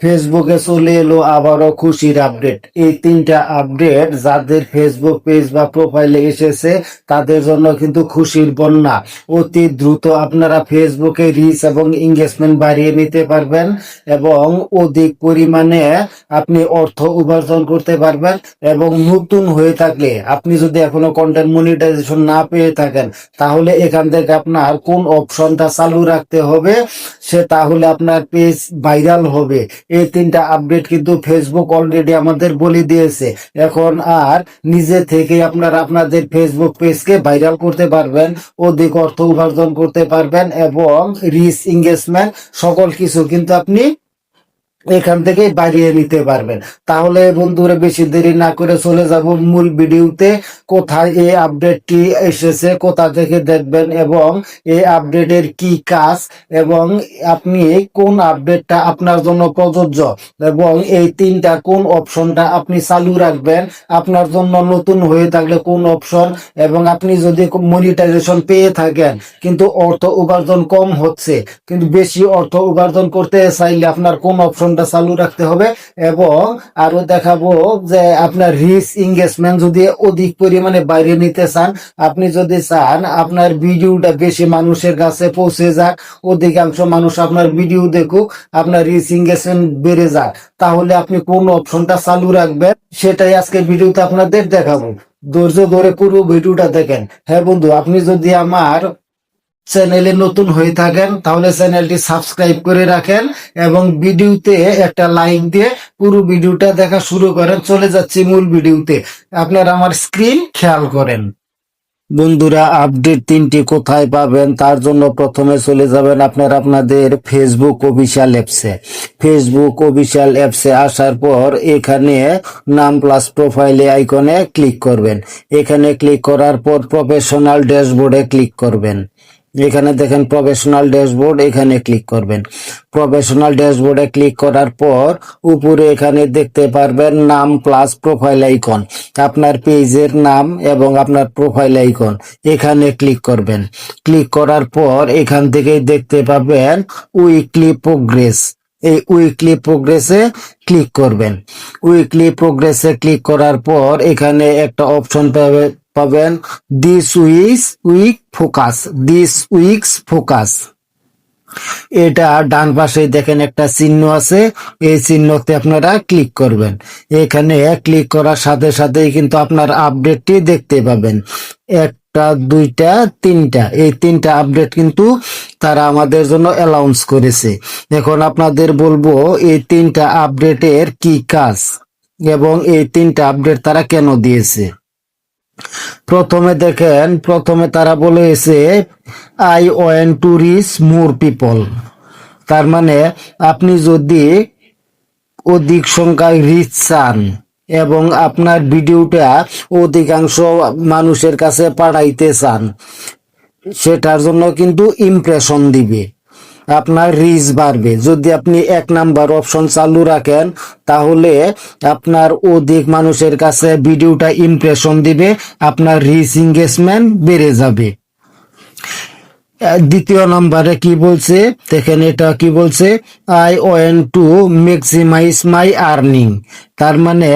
ফেসবুকে চলে এলো আবারও খুশির আপডেট। এই তিনটা আপডেট যাদের ফেসবুক পেজ বা প্রোফাইলে এসেছে, তাদের জন্য কিন্তু খুশির বন্যা। অতি দ্রুত আপনারা ফেসবুকে রিচ এবং এঙ্গেজমেন্ট বাড়িয়ে নিতে পারবেন এবং অধিক পরিমাণে আপনি অর্থ উপার্জন করতে পারবেন এবং নতুন হয়ে থাকলে, আপনি যদি এখনও কন্টেন্ট মনিটাইজেশন না পেয়ে থাকেন, তাহলে এখান থেকে আপনার কোন অপশনটা চালু রাখতে হবে, সে তাহলে আপনার পেজ ভাইরাল হবে। এই তিনটা আপডেট কিন্তু ফেসবুক অলরেডি আমাদের বলে দিয়েছে। এখন আর নিজে থেকে আপনারা আপনাদের ফেসবুক পেজকে ভাইরাল করতে পারবেন, অধিক অর্থ উপার্জন করতে পারবেন এবং রিচ এঙ্গেজমেন্ট সকল কিছু কিন্তু আপনি এখান থেকে বাড়িয়ে নিতে পারবেন। তাহলে বন্ধুরা, বেশি দেরি না করে চলে যাব মূল ভিডিওতে। কোথায় এই আপডেটটি এসেছে, কোথা থেকে দেখবেন এবং এই আপডেটের কি কাজ এবং আপনি কোন আপডেটটা আপনার জন্য প্রযোজ্য এবং এই তিনটা কোন অপশনটা আপনি চালু রাখবেন, আপনার জন্য নতুন হয়ে থাকলে কোন অপশন এবং আপনি যদি মনিটাইজেশন পেয়ে থাকেন, কিন্তু অর্থ উপার্জন কম হচ্ছে, কিন্তু বেশি অর্থ উপার্জন করতে চাইলে আপনার কোন অপশনটা চালু রাখতে হবে এবং আরও দেখাবো যে আপনার রিচ এঙ্গেজমেন্ট যদি অধিক পরিমাণে বাইরে নিতে চান, আপনি যদি চান আপনার ভিডিওটা বেশি মানুষের কাছে পৌঁছে যাক, অধিকাংশ মানুষ আপনার ভিডিও দেখুক, আপনার রিচ এঙ্গেজমেন্ট বেড়ে যাক, তাহলে আপনি কোন অপশনটা চালু রাখবেন সেটাই আজকে ভিডিওতে আপনাদের দেখাবো। ধৈর্য ধরে পুরো ভিডিওটা দেখেন। হ্যাঁ বন্ধু, আপনি যদি আমার চ্যানেলে নতুন হয়ে থাকেন, তাহলে চ্যানেলটি সাবস্ক্রাইব করে রাখেন এবং ভিডিওতে একটা লাইক দিয়ে পুরো ভিডিওটা দেখা শুরু করেন। চলে যাচ্ছি মূল ভিডিওতে। আপনারা আমার স্ক্রিন খেয়াল করেন। বন্ধুরা, আপডেট তিনটি কোথায় পাবেন? তার জন্য প্রথমে চলে যাবেন আপনার আপনাদের ফেসবুক অফিসিয়াল অ্যাপসে ফেসবুক অফিসিয়াল অ্যাপসে আসার পর এখানে নাম প্লাস প্রোফাইলে আইকনে ক্লিক করবেন। এখানে ক্লিক করার পর প্রফেশনাল ড্যাশবোর্ডে ক্লিক করবেন। এখানে দেখেন প্রফেশনাল ড্যাশবোর্ড, এখানে ক্লিক করবেন। প্রফেশনাল ড্যাশবোর্ডে ক্লিক করার পর উপরে এখানে দেখতে পারবেন নাম প্লাস প্রোফাইল আইকন। আপনার পেজের নাম এবং আপনার প্রোফাইল আইকন। এখানে ক্লিক করবেন। ক্লিক করার পর এখান থেকে দেখতে পাবেন উইকলি প্রোগ্রেস। এই উইকলি প্রোগ্রেসে ক্লিক করবেন। উইকলি প্রোগ্রেসে ক্লিক করার পর এখানে একটা অপশন পাবে পাবেন this week's week focus this week's focus এটা ডান পাশে দেখেন একটা চিহ্ন আছে, এই চিহ্নতে আপনারা ক্লিক করবেন। এখানে ক্লিক করার সাথে সাথেই কিন্তু আপনার আপডেটটি দেখতে পাবেন। একটা, দুইটা, তিনটা, এই তিনটা আপডেট কিন্তু তারা আমাদের জন্য অ্যালাউন্স করেছে। এখন আপনাদের বলব, এই তিনটা আপডেটের কি কাজ এবং এই তিনটা আপডেট তারা কেন দিয়েছে? প্রথমে দেখেন, প্রথমে তারা বলেছে I want to reach more people তার মানে আপনি যদি অধিক সংখ্যায় রিচ চান এবং আপনার ভিডিওটা অধিকাংশ মানুষের কাছে পাঠাইতে চান, সেটার জন্য কিন্তু ইমপ্রেশন দিবে। আপনার রিচ বাড়বে। যদি আপনি এক নাম্বার অপশন চালু রাখেন, তাহলে আপনার অধিক মানুষের কাছে ভিডিওটা ইমপ্রেশন দিবে, আপনার রিচ এঙ্গেজমেন্ট বেড়ে যাবে। দ্বিতীয় নম্বরে কি বলছে? দেখেন এটা কি বলছে? I want to maximise my earning তার মানে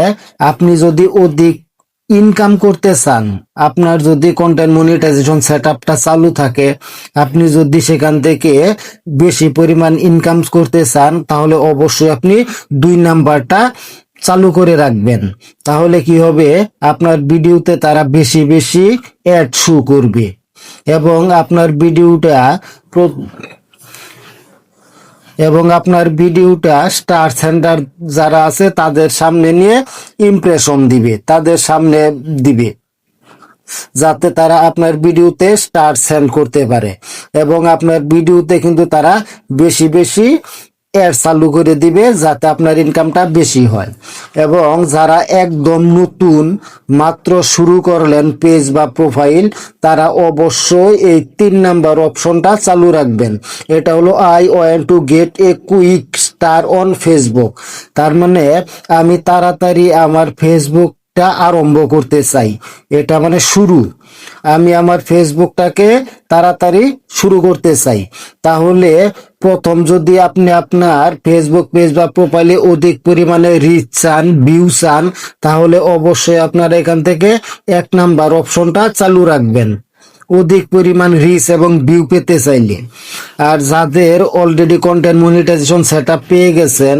আপনি যদি অধিক ইনকাম করতে চান, আপনার যদি কন্টেন্ট মনিটাইজেশন সেট আপটা চালু থাকে, আপনি যদি সেখান থেকে বেশি পরিমাণ ইনকাম করতে চান, তাহলে অবশ্যই আপনি দুই নাম্বারটা চালু করে রাখবেন। তাহলে কি হবে? আপনার ভিডিওতে তারা বেশি বেশি অ্যাড শু করবে। এবং আপনার ভিডিওটা এবং আপনার ভিডিওটা স্টার সেন্টার যারা আছে, তাদের সামনে নিয়ে ইমপ্রেশন দিবে, তাদের সামনে দিবে। যাতে তারা আপনার ভিডিওতে স্টার সেন্ড করতে পারে। এবং আপনার ভিডিওতে কিন্তু তারা বেশি বেশি অ্যাড চালু করে দিবে যাতে আপনার ইনকামটা বেশি হয়। এবং যারা একদম নতুন মাত্র শুরু করলেন পেজ বা প্রোফাইল তারা অবশ্যই এই তিন নাম্বার অপশনটা চালু রাখবেন। এটা হলো I want to get a quick start on Facebook তার মানে আমি তাড়াতাড়ি আমার ফেসবুক আপডেটটা আরম্ভ করতে চাই। এটা মানে শুরু। আমি আমার ফেসবুকটাকে তাড়াতাড়ি শুরু করতে চাই। তাহলে প্রথম যদি আপনি আপনার ফেসবুক পেজ বা প্রোফাইলে অধিক পরিমাণে রিচ চান ভিউ চান, তাহলে অবশ্যই আপনার এখান থেকে এক নাম্বার অপশনটা চালু রাখবেন। অধিক পরিমাণ রিচ এবং ভিউ পেতে চাইলে। আর যাদের অলরেডি কন্টেন্ট মনিটাইজেশন সেট পেয়ে গেছেন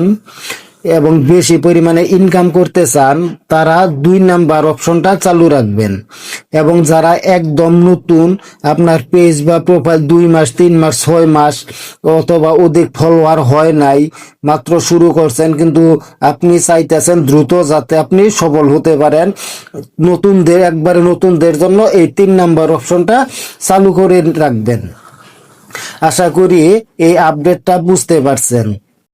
এবং বেশি পরিমাণে ইনকাম করতে চান, তারা দুই নাম্বার অপশনটা চালু রাখবেন। এবং যারা একদম নতুন, আপনার পেজ বা প্রোফাইল দুই মাস, তিন মাস, ছয় মাস অথবা অধিক ফলোয়ার হয় নাই, মাত্র শুরু করছেন, কিন্তু আপনি চাইতেছেন দ্রুত যাতে আপনি সফল হতে পারেন। নতুনদের, একবারে নতুনদের জন্য এই তিন নাম্বার অপশনটা চালু করে রাখবেন। আশা করি এই আপডেটটা বুঝতে পারছেন।